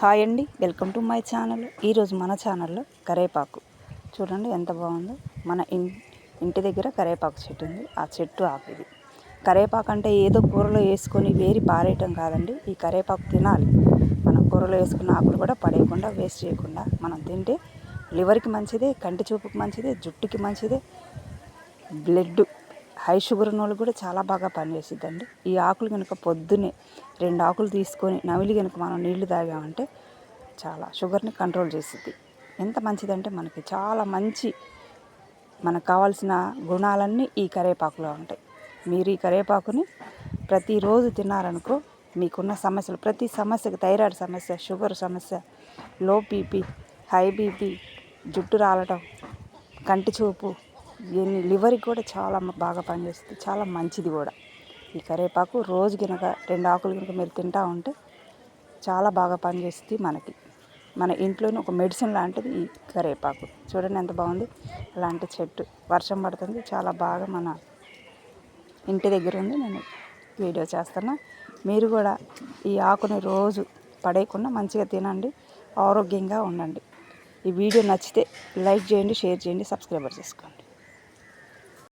Hi అండి welcome to my channel. ఈరోజు మన ఛానల్లో కరేపాకు. చూడండి ఎంత బాగుందో. మన ఇన్ ఇంటి దగ్గర కరేపాకు చెట్టు ఉంది. ఆ చెట్టు ఆకు ఇది. కరేపాకు అంటే ఏదో కూరలో వేసుకొని వేరి పారేయటం కాదండి. ఈ కరేపాకు తినాలి. మనం కూరలో వేసుకున్న ఆకులు కూడా పడేయకుండా వేస్ట్ చేయకుండా మనం తింటే లివర్కి మంచిదే కంటి చూపుకి మంచిదే జుట్టుకి మంచిదే బ్లడ్ హై షుగర్ ఉన్న కూడా చాలా బాగా పనిచేసిద్దండి ఈ ఆకులు కనుక పొద్దున్నే రెండు ఆకులు తీసుకొని నవిలి కనుక మనం నీళ్ళు తాగామంటే చాలా షుగర్ని కంట్రోల్ చేసిద్ది. ఎంత మంచిదంటే మనకి చాలా మంచి మనకు కావాల్సిన గుణాలన్నీ ఈ కరేపాకులో ఉంటాయి. మీరు ఈ కరేపాకుని ప్రతిరోజు తిన్నారనుకో మీకున్న సమస్యలు ప్రతి సమస్యకి థైరాయిడ్ సమస్య షుగర్ సమస్య లో బీపీ హై బీపీ జుట్టు రాలటం కంటి చూపు ఎన్ని లివర్కి కూడా చాలా బాగా పనిచేస్తుంది. చాలా మంచిది కూడా. ఈ కరివేపాకు రోజు కనుక రెండు ఆకులు కనుక మీరు తింటా ఉంటే చాలా బాగా పనిచేస్తుంది మనకి. మన ఇంట్లోనే ఒక మెడిసిన్ లాంటిది ఈ కరివేపాకు చూడండి ఎంత బాగుంది. అలాంటి చెట్టు. వర్షం పడుతుంది. చాలా బాగా మన ఇంటి దగ్గర ఉంది. నేను వీడియో చేస్తున్నా. మీరు కూడా ఈ ఆకుని రోజు పడేయకుండా మంచిగా తినండి. ఆరోగ్యంగా ఉండండి. ఈ వీడియో నచ్చితే లైక్ చేయండి షేర్ చేయండి సబ్స్క్రైబర్ చేసుకోండి.